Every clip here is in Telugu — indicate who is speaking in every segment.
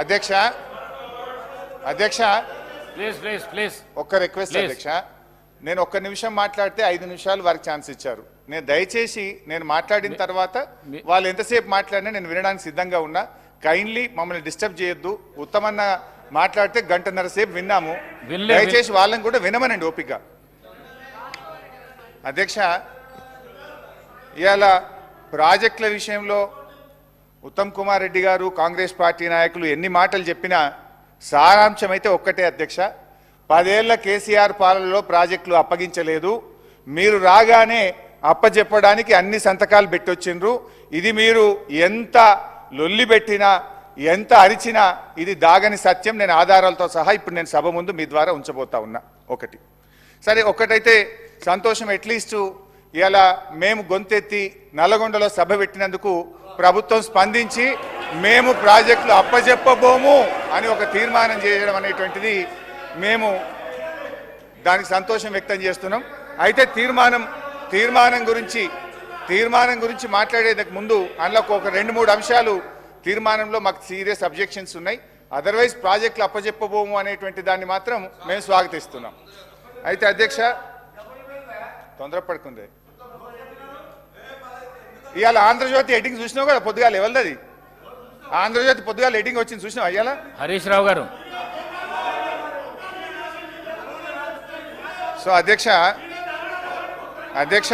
Speaker 1: అధ్యక్ష? అధ్యక్ష?
Speaker 2: Please please please.
Speaker 1: ఒక్క రిక్వెస్ట్. అధ్యక్ష. నేను ఒక్క నిమిషం మాట్లాడితే ఐదు నిమిషాలు వారికి ఛాన్స్ ఇచ్చారు. నేను దయచేసి నేను మాట్లాడిన తర్వాత వాళ్ళు ఎంతసేపు మాట్లాడినా నేను వినడానికి సిద్ధంగా ఉన్నా. కైండ్లీ మమ్మల్ని డిస్టర్బ్ చేయొద్దు. ఉత్తమన్న మాట్లాడితే గంటన్నర సేపు విన్నాము. దయచేసి వాళ్ళని కూడా వినమనండి ఓపిక అధ్యక్ష ఇవాళ ప్రాజెక్టుల విషయంలో ఉత్తమ్ కుమార్ రెడ్డి గారు కాంగ్రెస్ పార్టీ నాయకులు ఎన్ని మాటలు చెప్పినా సారాంశం అయితే ఒక్కటే అధ్యక్ష. పదేళ్ళ కేసీఆర్ పాలనలో ప్రాజెక్టులు అప్పగించలేదు. మీరు రాగానే అప్పచెప్పడానికి అన్ని సంతకాలు పెట్టొచ్చిండ్రు. ఇది మీరు ఎంత లొల్లి పెట్టినా ఎంత అరిచినా ఇది దాగని సత్యం. నేను ఆధారాలతో సహా ఇప్పుడు నేను సభ ముందు మీ ద్వారా ఉంచబోతా ఉన్నా. ఒకటి. సరే ఒక్కటైతే సంతోషం అట్లీస్ట్ ఇలా మేము గొంతెత్తి నల్గొండలో సభ పెట్టినందుకు ప్రభుత్వం స్పందించి మేము ప్రాజెక్టులు అప్పజెప్పబోము అని ఒక తీర్మానం చేయడం అనేటువంటిది మేము దానికి సంతోషం వ్యక్తం చేస్తున్నాం. అయితే తీర్మానం తీర్మానం గురించి తీర్మానం గురించి మాట్లాడేందుకు ముందు అందులో ఒక రెండు మూడు అంశాలు తీర్మానంలో మాకు సీరియస్ అబ్జెక్షన్స్ ఉన్నాయి. అదర్వైజ్ ప్రాజెక్టులు అప్పజెప్పబోము అనేటువంటి దాన్ని మాత్రం మేము స్వాగతిస్తున్నాం. అయితే అధ్యక్ష తొందరపడుకుంది ఇవాళ ఆంధ్రజ్యోతి ఎడ్డింగ్ చూసినావు కదా పొద్దుగాల ఎవరిది ఆంధ్రజ్యోతి పొద్దుగాల ఎడ్డింగ్ వచ్చింది చూసినావు అయ్యాల
Speaker 2: హరీష్ రావు గారు.
Speaker 1: సో అధ్యక్ష అధ్యక్ష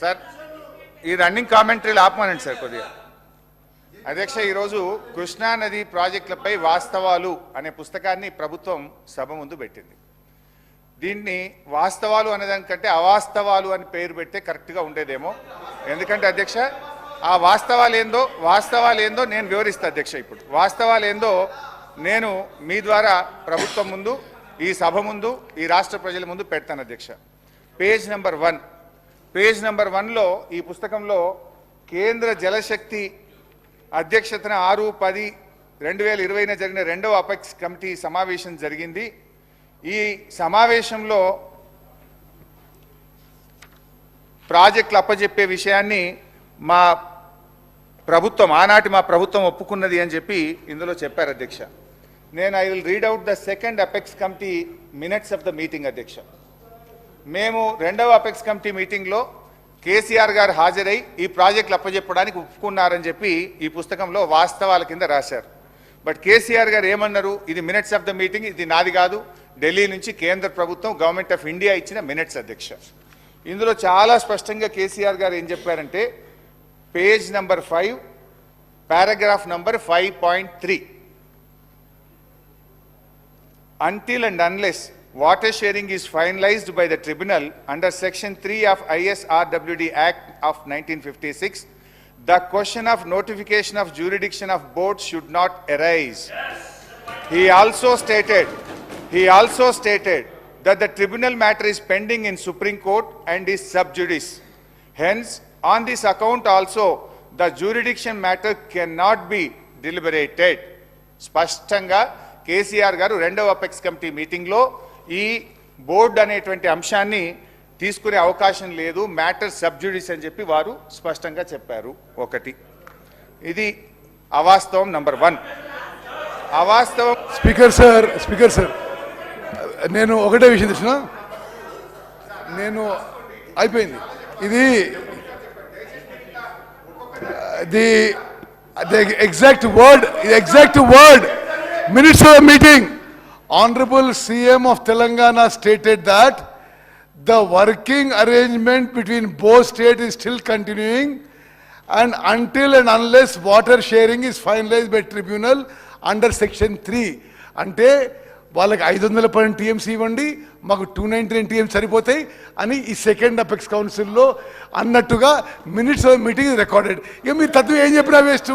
Speaker 1: సార్ ఈ రన్నింగ్ కామెంటరీలు ఆపమనండి సార్ కొద్దిగా. అధ్యక్ష ఈరోజు కృష్ణానది ప్రాజెక్టులపై వాస్తవాలు అనే పుస్తకాన్ని ప్రభుత్వం సభ ముందు పెట్టింది. దీన్ని వాస్తవాలు అనేదానికంటే అవాస్తవాలు అని పేరు పెడితే కరెక్ట్గా ఉండేదేమో. ఎందుకంటే అధ్యక్ష ఆ వాస్తవాలు ఏందో వాస్తవాలు ఏందో నేను వివరిస్తా అధ్యక్ష ఇప్పుడు. వాస్తవాలు ఏందో నేను మీ ద్వారా ప్రభుత్వం ముందు ఈ సభ ముందు ఈ రాష్ట్ర ప్రజల ముందు పెడతాను అధ్యక్ష. Page number one. Page number వన్లో ఈ పుస్తకంలో కేంద్ర జలశక్తి అధ్యక్షతన ఆరు పది రెండు వేల ఇరవైన జరిగిన రెండవ అపెక్స్ కమిటీ సమావేశం జరిగింది. ఈ సమావేశంలో ప్రాజెక్టులు అప్పజెప్పే విషయాన్ని మా ప్రభుత్వం ఆనాటి మా ప్రభుత్వం ఒప్పుకున్నది అని చెప్పి ఇందులో చెప్పారు అధ్యక్ష. నేను I will read out the second apex committee minutes of the meeting అధ్యక్ష. మేము రెండవ అపెక్స్ కమిటీ మీటింగ్లో కేసీఆర్ గారు హాజరై ఈ ప్రాజెక్టులు అప్పజెప్పడానికి ఒప్పుకున్నారని చెప్పి ఈ పుస్తకంలో వాస్తవాల కింద రాశారు. బట్ కేసీఆర్ గారు ఏమన్నారు? ఇది మినిట్స్ ఆఫ్ ద మీటింగ్ ఇది నాది కాదు. ఢిల్లీ నుంచి కేంద్ర ప్రభుత్వం గవర్నమెంట్ ఆఫ్ ఇండియా ఇచ్చిన మినిట్స్ అధ్యక్ష. ఇందులో చాలా స్పష్టంగా కేసీఆర్ గారు ఏం చెప్పారంటే page number five paragraph number five point three until and unless water sharing is finalized by the tribunal under section 3 of ISRWD Act of 1956, the question of notification of jurisdiction of board should not arise. He also stated, he also stated that the tribunal matter is pending in Supreme Court and is sub judice. Hence, on this account also, the jurisdiction matter cannot be deliberated. స్పష్టంగా కేసీఆర్ గారు రెండవ అపెక్స్ కమిటీ మీటింగ్లో ఈ బోర్డు అనేటువంటి అంశాన్ని తీసుకునే అవకాశం లేదు మ్యాటర్ సబ్జ్యుడీస్ అని చెప్పి వారు స్పష్టంగా చెప్పారు. ఒకటి. ఇది అవాస్తవం నంబర్ వన్. అవాస్తవం
Speaker 3: స్పీకర్ సార్ స్పీకర్ సార్ నేను ఒకటే విషయం తెలిసిన నేను అయిపోయింది. ఇది the the exact word exact word minutes of meeting. Honourable CM of Telangana stated that the working arrangement between both states is still continuing and until and unless water sharing is finalized by tribunal under section 3 అంటే వాళ్ళకి ఐదు వందల పన్నెండు టీఎంసీ ఇవ్వండి మాకు టూ నైంటీ నైన్ టీఎం సరిపోతాయి అని ఈ సెకండ్ అపెక్స్ కౌన్సిల్లో అన్నట్టుగా మినిట్స్ ఆఫ్ మీటింగ్ రికార్డెడ్ ఇక మీరు తత్వం ఏం చెప్పినా వేస్ట్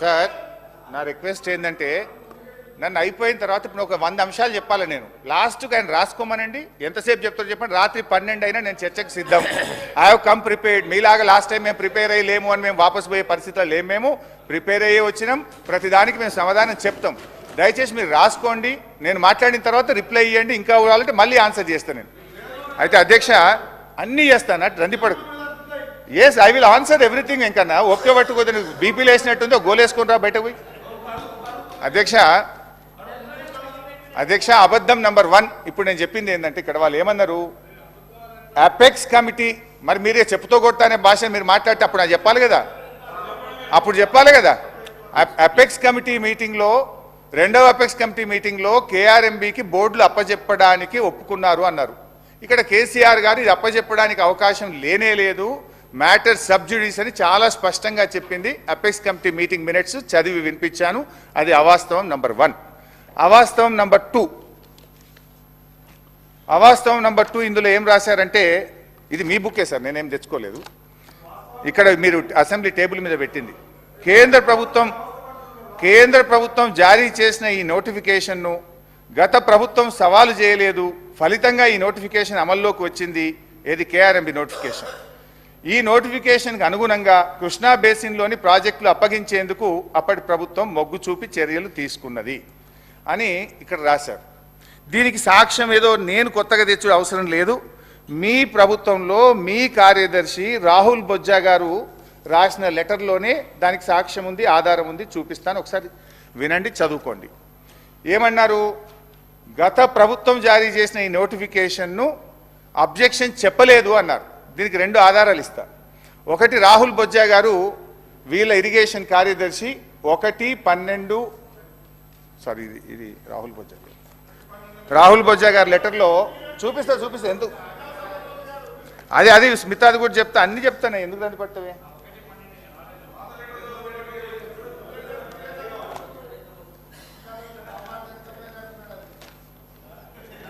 Speaker 1: సార్ నా రిక్వెస్ట్ ఏంటంటే నన్ను అయిపోయిన తర్వాత ఇప్పుడు ఒక వంద అంశాలు చెప్పాలి నేను. లాస్ట్కి ఆయన రాసుకోమనండి. ఎంతసేపు చెప్తారో చెప్పండి. రాత్రి పన్నెండు అయినా నేను చర్చకు సిద్ధం. ఐ హావ్ కమ్ ప్రిపేర్డ్ మీలాగా లాస్ట్ టైం మేము ప్రిపేర్ అయ్యి లేము అని మేము వాపసు పోయే పరిస్థితిలో లేము మేము. ప్రిపేర్ అయ్యే వచ్చినాం. ప్రతిదానికి మేము సమాధానం చెప్తాం. దయచేసి మీరు రాసుకోండి. నేను మాట్లాడిన తర్వాత రిప్లై ఇవ్వండి ఇంకా కావాలంటే మళ్ళీ ఆన్సర్ చేస్తాను నేను. అయితే అధ్యక్ష అన్నీ చేస్తాను అటు రందిపడకు yes I will answer everything ఇంకన్నా okay పట్టుకోదు బీపీలు వేసినట్టుందో గోలేసుకుని రా బయటకు పోయి. అధ్యక్ష అధ్యక్ష అబద్ధం నంబర్ వన్ ఇప్పుడు నేను చెప్పింది ఏంటంటే ఇక్కడ వాళ్ళు ఏమన్నారు? అపెక్స్ కమిటీ మరి మీరే చెప్పుతో కొడతానే భాష మీరు మాట్లాడితే అప్పుడు నాకు చెప్పాలి కదా? అప్పుడు చెప్పాలి కదా? అపెక్స్ కమిటీ మీటింగ్లో రెండవ అపెక్స్ కమిటీ మీటింగ్లో కేఆర్ఎంబికి బోర్డులు అప్పజెప్పడానికి ఒప్పుకున్నారు అన్నారు. ఇక్కడ కేసీఆర్ గారు ఇది అప్పజెప్పడానికి అవకాశం లేనే లేదు. మ్యాటర్ సబ్జుడీస్ అని చాలా స్పష్టంగా చెప్పింది అపెక్స్ కమిటీ మీటింగ్ మినిట్స్ చదివి వినిపించాను. అది అవాస్తవం నంబర్ వన్. అవాస్తవం నంబర్ టూ. అవాస్తవం నంబర్ టూ ఇందులో ఏం రాశారంటే ఇది మీ బుక్కే సార్ నేనేం తెచ్చుకోలేదు. ఇక్కడ మీరు అసెంబ్లీ టేబుల్ మీద పెట్టింది. కేంద్ర ప్రభుత్వం కేంద్ర ప్రభుత్వం జారీ చేసిన ఈ నోటిఫికేషన్ను గత ప్రభుత్వం సవాలు చేయలేదు. ఫలితంగా ఈ నోటిఫికేషన్ అమల్లోకి వచ్చింది. ఏది కేఆర్ఎంబి నోటిఫికేషన్. ఈ నోటిఫికేషన్కు అనుగుణంగా కృష్ణా బేసిన్లోని ప్రాజెక్టులు అప్పగించేందుకు అప్పటి ప్రభుత్వం మొగ్గు చూపి చర్యలు తీసుకున్నది అని ఇక్కడ రాశారు. దీనికి సాక్ష్యం ఏదో నేను కొత్తగా తెచ్చే అవసరం లేదు. మీ ప్రభుత్వంలో మీ కార్యదర్శి రాహుల్ బొజ్జా గారు రాసిన లెటర్లోనే దానికి సాక్ష్యం ఉంది ఆధారం ఉంది చూపిస్తాను. ఒకసారి వినండి చదువుకోండి. ఏమన్నారు? గత ప్రభుత్వం జారీ చేసిన ఈ నోటిఫికేషన్ను అబ్జెక్షన్ చెప్పలేదు అన్నారు. దీనికి రెండు ఆధారాలు ఇస్తా. ఒకటి రాహుల్ బొజ్జా గారు వీళ్ళ ఇరిగేషన్ కార్యదర్శి ఒకటి పన్నెండు సారీ ఇది ఇది రాహుల్ బొజ్జా రాహుల్ బొజ్జా గారి లెటర్లో చూపిస్తా చూపిస్తా ఎందుకు అది అది స్మితాది కూడా చెప్తా అన్ని చెప్తాను ఎందుకు దాన్ని పట్టవే?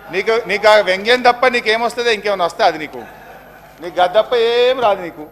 Speaker 1: నీకు నీకు ఆ వ్యంగ్యం తప్ప నీకేమొస్తుందో ఇంకేమైనా వస్తా అది నీకు. నీకు గద్దప్ప ఏం రాదు నీకు.